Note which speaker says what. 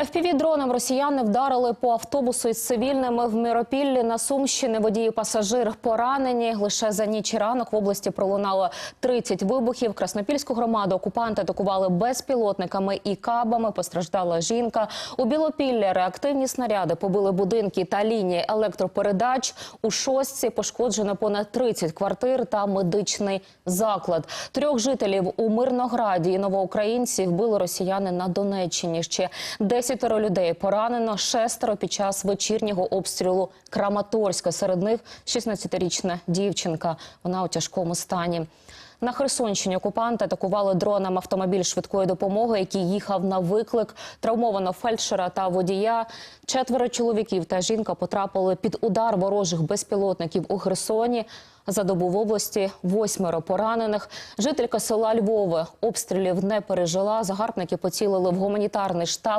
Speaker 1: FPV-дроном росіяни вдарили по автобусу із цивільними в Миропіллі на Сумщині. Водій і пасажир поранені. Лише за ніч і ранок в області пролунало 30 вибухів. Краснопільську громаду окупанти атакували безпілотниками і кабами. Постраждала жінка. У Білопіллі реактивні снаряди побили будинки та лінії електропередач. У шостці пошкоджено понад 30 квартир та медичний заклад. Трьох жителів у Мирнограді і новоукраїнці вбили росіяни на Донеччині. Ще десятеро людей поранено, шестеро під час вечірнього обстрілу Краматорська. Серед них 16-річна дівчинка. Вона у тяжкому стані. На Херсонщині окупанти атакували дроном автомобіль швидкої допомоги, який їхав на виклик. Травмовано фельдшера та водія. Четверо чоловіків та жінка потрапили під удар ворожих безпілотників у Херсоні. За добу в області восьмеро поранених. Жителька села Львове обстрілів не пережила. Загарбники поцілили в гуманітарний штаб